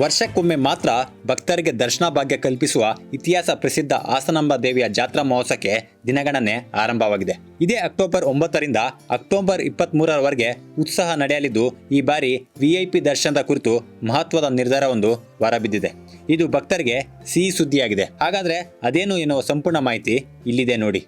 ವರ್ಷಕ್ಕೊಮ್ಮೆ ಮಾತ್ರ ಭಕ್ತರಿಗೆ ದರ್ಶನ ಭಾಗ್ಯ ಕಲ್ಪಿಸುವ ಇತಿಹಾಸ ಪ್ರಸಿದ್ಧ ಆಸನಾಂಬ ದೇವಿಯ ಜಾತ್ರಾ ಮಹೋತ್ಸವಕ್ಕೆ ದಿನಗಣನೆ ಆರಂಭವಾಗಿದೆ. ಇದೇ ಅಕ್ಟೋಬರ್ ಒಂಬತ್ತರಿಂದ ಅಕ್ಟೋಬರ್ ಇಪ್ಪತ್ತ್ ಮೂರರವರೆಗೆ ಉತ್ಸಾಹ ನಡೆಯಲಿದ್ದು, ಈ ಬಾರಿ ವಿಐಪಿ ದರ್ಶನದ ಕುರಿತು ಮಹತ್ವದ ನಿರ್ಧಾರವೊಂದು ಹೊರಬಿದ್ದಿದೆ. ಇದು ಭಕ್ತರಿಗೆ ಸಿಹಿ ಸುದ್ದಿಯಾಗಿದೆ. ಹಾಗಾದ್ರೆ ಅದೇನು ಎನ್ನುವ ಸಂಪೂರ್ಣ ಮಾಹಿತಿ ಇಲ್ಲಿದೆ ನೋಡಿ.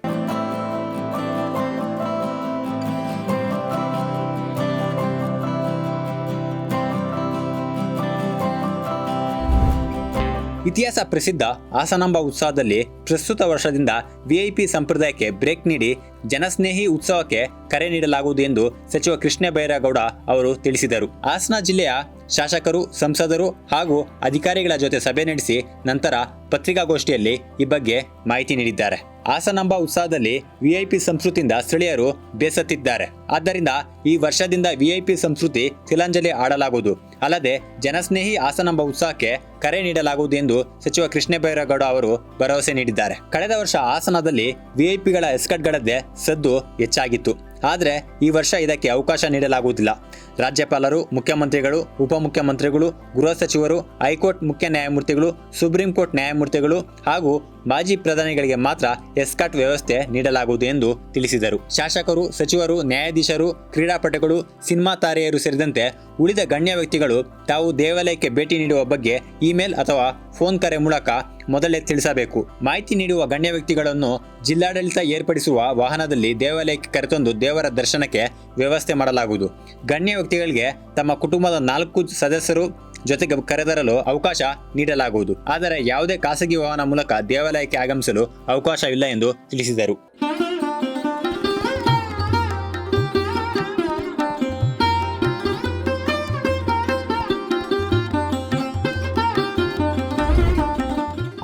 ಇತಿಹಾಸ ಪ್ರಸಿದ್ಧ ಹಾಸನಾಂಬ ಉತ್ಸವದಲ್ಲಿ ಪ್ರಸ್ತುತ ವರ್ಷದಿಂದ ವಿಐಪಿ ಸಂಪ್ರದಾಯಕ್ಕೆ ಬ್ರೇಕ್ ನೀಡಿ ಜನಸ್ನೇಹಿ ಉತ್ಸವಕ್ಕೆ ಕರೆ ನೀಡಲಾಗುವುದು ಎಂದು ಸಚಿವ ಕೃಷ್ಣ ಬೈರೇಗೌಡ ಅವರು ತಿಳಿಸಿದರು. ಹಾಸನ ಜಿಲ್ಲೆಯ ಶಾಸಕರು, ಸಂಸದರು ಹಾಗೂ ಅಧಿಕಾರಿಗಳ ಜೊತೆ ಸಭೆ ನಡೆಸಿ ನಂತರ ಪತ್ರಿಕಾಗೋಷ್ಠಿಯಲ್ಲಿ ಈ ಬಗ್ಗೆ ಮಾಹಿತಿ ನೀಡಿದ್ದಾರೆ. ಹಾಸನಾಂಬ ಉತ್ಸವದಲ್ಲಿ ವಿಐಪಿ ಸಂಸ್ಕೃತಿಯಿಂದ ಸ್ಥಳೀಯರು ಬೇಸತ್ತಿದ್ದಾರೆ. ಆದ್ದರಿಂದ ಈ ವರ್ಷದಿಂದ ವಿಐಪಿ ಸಂಸ್ಕೃತಿ ತಿಲಾಂಜಲಿ ಆಡಲಾಗುವುದು. ಅಲ್ಲದೆ ಜನಸ್ನೇಹಿ ಹಾಸನಾಂಬ ಉತ್ಸವಕ್ಕೆ ಕರೆ ನೀಡಲಾಗುವುದು ಎಂದು ಸಚಿವ ಕೃಷ್ಣ ಬೈರೇಗೌಡ ಅವರು ಭರವಸೆ ನೀಡಿದ್ದಾರೆ. ಕಳೆದ ವರ್ಷ ಹಾಸನದಲ್ಲಿ ವಿಐಪಿಗಳ ಎಸ್ಕಟ್ಗಳದ್ದೇ ಸದ್ದು ಹೆಚ್ಚಾಗಿತ್ತು. ಆದರೆ ಈ ವರ್ಷ ಇದಕ್ಕೆ ಅವಕಾಶ ನೀಡಲಾಗುವುದಿಲ್ಲ. ರಾಜ್ಯಪಾಲರು, ಮುಖ್ಯಮಂತ್ರಿಗಳು, ಉಪಮುಖ್ಯಮಂತ್ರಿಗಳು, ಗೃಹ ಸಚಿವರು, ಹೈಕೋರ್ಟ್ ಮುಖ್ಯ ನ್ಯಾಯಮೂರ್ತಿಗಳು, ಸುಪ್ರೀಂ ಕೋರ್ಟ್ ನ್ಯಾಯಮೂರ್ತಿಗಳು ಹಾಗೂ ಮಾಜಿ ಪ್ರಧಾನಿಗಳಿಗೆ ಮಾತ್ರ ಎಸ್ಕಾಟ್ ವ್ಯವಸ್ಥೆ ನೀಡಲಾಗುವುದು ಎಂದು ತಿಳಿಸಿದರು. ಶಾಸಕರು, ಸಚಿವರು, ನ್ಯಾಯಾಧೀಶರು, ಕ್ರೀಡಾಪಟುಗಳು, ಸಿನಿಮಾ ತಾರೆಯರು ಸೇರಿದಂತೆ ಉಳಿದ ಗಣ್ಯ ವ್ಯಕ್ತಿಗಳು ತಾವು ದೇವಾಲಯಕ್ಕೆ ಭೇಟಿ ನೀಡುವ ಬಗ್ಗೆ ಇಮೇಲ್ ಅಥವಾ ಫೋನ್ ಕರೆ ಮೂಲಕ ಮೊದಲೇ ತಿಳಿಸಬೇಕು. ಮಾಹಿತಿ ನೀಡುವ ಗಣ್ಯ ವ್ಯಕ್ತಿಗಳನ್ನು ಜಿಲ್ಲಾಡಳಿತ ಏರ್ಪಡಿಸುವ ವಾಹನದಲ್ಲಿ ದೇವಾಲಯಕ್ಕೆ ಕರೆತಂದು ದೇವರ ದರ್ಶನಕ್ಕೆ ವ್ಯವಸ್ಥೆ ಮಾಡಲಾಗುವುದು. ಗಣ್ಯ ವ್ಯಕ್ತಿಗಳಿಗೆ ತಮ್ಮ ಕುಟುಂಬದ ನಾಲ್ಕು ಸದಸ್ಯರು ಜೊತೆಗೆ ಕರೆತರಲು ಅವಕಾಶ ನೀಡಲಾಗುವುದು. ಆದರೆ ಯಾವುದೇ ಖಾಸಗಿ ವಾಹನ ಮೂಲಕ ದೇವಾಲಯಕ್ಕೆ ಆಗಮಿಸಲು ಅವಕಾಶವಿಲ್ಲ ಎಂದು ತಿಳಿಸಿದರು.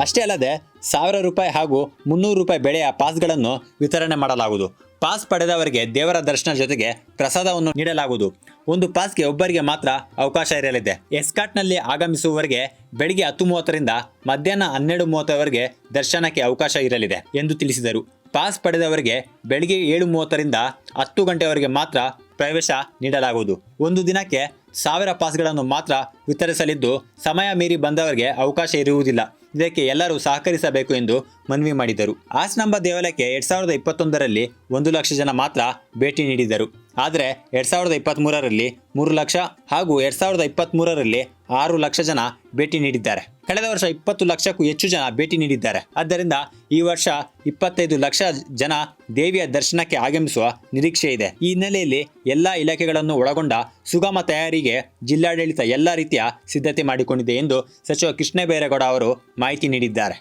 ಅಷ್ಟೇ ಅಲ್ಲದೆ ಸಾವಿರ ರೂಪಾಯಿ ಹಾಗೂ ಮುನ್ನೂರು ರೂಪಾಯಿ ಬೆಳೆಯ ಪಾಸ್ಗಳನ್ನು ವಿತರಣೆ ಮಾಡಲಾಗುವುದು. ಪಾಸ್ ಪಡೆದವರಿಗೆ ದೇವರ ದರ್ಶನ ಜೊತೆಗೆ ಪ್ರಸಾದವನ್ನು ನೀಡಲಾಗುವುದು. ಒಂದು ಪಾಸ್ಗೆ ಒಬ್ಬರಿಗೆ ಮಾತ್ರ ಅವಕಾಶ ಇರಲಿದೆ. ಎಸ್ಕಾಟ್ನಲ್ಲಿ ಆಗಮಿಸುವವರಿಗೆ ಬೆಳಿಗ್ಗೆ ಹತ್ತು ಮೂವತ್ತರಿಂದ ಮಧ್ಯಾಹ್ನ ಹನ್ನೆರಡು ಮೂವತ್ತರವರೆಗೆ ದರ್ಶನಕ್ಕೆ ಅವಕಾಶ ಇರಲಿದೆ ಎಂದು ತಿಳಿಸಿದರು. ಪಾಸ್ ಪಡೆದವರಿಗೆ ಬೆಳಿಗ್ಗೆ ಏಳು ಮೂವತ್ತರಿಂದ ಹತ್ತು ಗಂಟೆವರೆಗೆ ಮಾತ್ರ ಪ್ರವೇಶ ನೀಡಲಾಗುವುದು. ಒಂದು ದಿನಕ್ಕೆ ಸಾವಿರ ಪಾಸ್ಗಳನ್ನು ಮಾತ್ರ ವಿತರಿಸಲಿದ್ದು, ಸಮಯ ಮೀರಿ ಬಂದವರಿಗೆ ಅವಕಾಶ ಇರುವುದಿಲ್ಲ. ಇದಕ್ಕೆ ಎಲ್ಲರೂ ಸಹಕರಿಸಬೇಕು ಎಂದು ಮನವಿ ಮಾಡಿದರು. ಆಸ್ನಂಬ ದೇವಾಲಯಕ್ಕೆ ಎರಡ್ ಸಾವಿರದ ಇಪ್ಪತ್ತೊಂದರಲ್ಲಿ ಒಂದು ಲಕ್ಷ ಜನ ಮಾತ್ರ ಭೇಟಿ ನೀಡಿದರು. ಆದರೆ ಎರಡ್ ಸಾವಿರದ ಇಪ್ಪತ್ತ್ಮೂರರಲ್ಲಿ ಮೂರು ಲಕ್ಷ ಹಾಗೂ ಎರಡ್ ಸಾವಿರದ ಇಪ್ಪತ್ತ್ಮೂರರಲ್ಲಿ ಆರು ಲಕ್ಷ ಜನ ಭೇಟಿ ನೀಡಿದ್ದಾರೆ. ಕಳೆದ ವರ್ಷ ಇಪ್ಪತ್ತು ಲಕ್ಷಕ್ಕೂ ಹೆಚ್ಚು ಜನ ಭೇಟಿ ನೀಡಿದ್ದಾರೆ. ಆದ್ದರಿಂದ ಈ ವರ್ಷ ಇಪ್ಪತ್ತೈದು ಲಕ್ಷ ಜನ ದೇವಿಯ ದರ್ಶನಕ್ಕೆ ಆಗಮಿಸುವ ನಿರೀಕ್ಷೆ ಇದೆ. ಈ ಹಿನ್ನೆಲೆಯಲ್ಲಿ ಎಲ್ಲ ಇಲಾಖೆಗಳನ್ನು ಒಳಗೊಂಡ ಸುಗಮ ತಯಾರಿಗೆ ಜಿಲ್ಲಾಡಳಿತ ಎಲ್ಲ ರೀತಿಯ ಸಿದ್ಧತೆ ಮಾಡಿಕೊಂಡಿದೆ ಎಂದು ಸಚಿವ ಕೃಷ್ಣ ಬೈರೇಗೌಡ ಅವರು ಮಾಹಿತಿ ನೀಡಿದ್ದಾರೆ.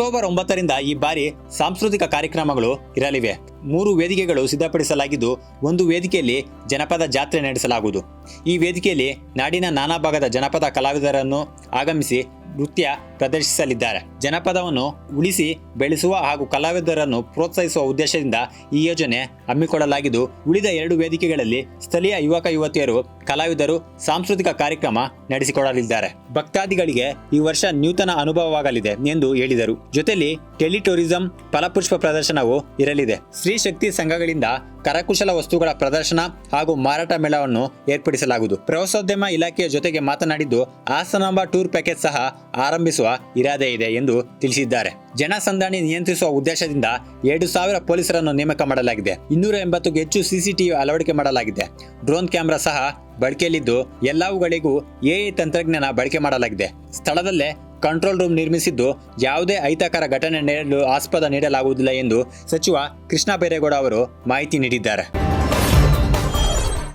ಅಕ್ಟೋಬರ್ ಒಂಬತ್ತರಿಂದ ಈ ಬಾರಿ ಸಾಂಸ್ಕೃತಿಕ ಕಾರ್ಯಕ್ರಮಗಳು ಇರಲಿವೆ. ಮೂರು ವೇದಿಕೆಗಳು ಸಿದ್ಧಪಡಿಸಲಾಗಿದ್ದು, ಒಂದು ವೇದಿಕೆಯಲ್ಲಿ ಜನಪದ ಜಾತ್ರೆ ನಡೆಸಲಾಗುವುದು. ಈ ವೇದಿಕೆಯಲ್ಲಿ ನಾಡಿನ ನಾನಾ ಭಾಗದ ಜನಪದ ಕಲಾವಿದರನ್ನು ಆಗಮಿಸಿ ನೃತ್ಯ ಪ್ರದರ್ಶಿಸಲಿದ್ದಾರೆ. ಜನಪದವನ್ನು ಉಳಿಸಿ ಬೆಳೆಸುವ ಹಾಗೂ ಕಲಾವಿದರನ್ನು ಪ್ರೋತ್ಸಾಹಿಸುವ ಉದ್ದೇಶದಿಂದ ಈ ಯೋಜನೆ ಹಮ್ಮಿಕೊಳ್ಳಲಾಗಿದ್ದು, ಉಳಿದ ಎರಡು ವೇದಿಕೆಗಳಲ್ಲಿ ಸ್ಥಳೀಯ ಯುವಕ ಯುವತಿಯರು, ಕಲಾವಿದರು ಸಾಂಸ್ಕೃತಿಕ ಕಾರ್ಯಕ್ರಮ ನಡೆಸಿಕೊಡಲಿದ್ದಾರೆ. ಭಕ್ತಾದಿಗಳಿಗೆ ಈ ವರ್ಷ ನೂತನ ಅನುಭವವಾಗಲಿದೆ ಎಂದು ಹೇಳಿದರು. ಜೊತೆಯಲ್ಲಿ ಟೆಲಿ ಟೂರಿಸಂ ಫಲಪುಷ್ಪ ಪ್ರದರ್ಶನವೂ ಇರಲಿದೆ. ಸ್ತ್ರೀ ಶಕ್ತಿ ಸಂಘಗಳಿಂದ ಕರಕುಶಲ ವಸ್ತುಗಳ ಪ್ರದರ್ಶನ ಹಾಗೂ ಮಾರಾಟ ಮೇಳವನ್ನು ಏರ್ಪಡಿಸಲಾಗುವುದು. ಪ್ರವಾಸೋದ್ಯಮ ಇಲಾಖೆಯ ಜೊತೆಗೆ ಮಾತನಾಡಿದ್ದು, ಹಾಸನಾಂಬ ಟೂರ್ ಪ್ಯಾಕೇಜ್ ಸಹ ಆರಂಭಿಸುವ ಇರಾದೆ ಇದೆ ಎಂದು ತಿಳಿಸಿದ್ದಾರೆ. ಜನಸಂದಣಿ ನಿಯಂತ್ರಿಸುವ ಉದ್ದೇಶದಿಂದ ಎರಡು ಸಾವಿರ ಪೊಲೀಸರನ್ನು ನೇಮಕ ಮಾಡಲಾಗಿದೆ. ಇನ್ನೂರ ಎಂಬತ್ತಕ್ಕೂ ಹೆಚ್ಚು ಸಿಸಿಟಿವಿ ಅಳವಡಿಕೆ ಮಾಡಲಾಗಿದೆ. ಡ್ರೋನ್ ಕ್ಯಾಮೆರಾ ಸಹ ಬಳಕೆಯಲ್ಲಿದ್ದು, ಎಲ್ಲವುಗಳಿಗೂ ಎಐ ತಂತ್ರಜ್ಞಾನ ಬಳಕೆ ಮಾಡಲಾಗಿದೆ. ಸ್ಥಳದಲ್ಲೇ ಕಂಟ್ರೋಲ್ ರೂಮ್ ನಿರ್ಮಿಸಿದ್ದು, ಯಾವುದೇ ಅಹಿತಕರ ಘಟನೆ ನಡೆಯಲು ಆಸ್ಪದ ನೀಡಲಾಗುವುದಿಲ್ಲ ಎಂದು ಸಚಿವ ಕೃಷ್ಣ ಬೈರೇಗೌಡ ಅವರು ಮಾಹಿತಿ ನೀಡಿದ್ದಾರೆ.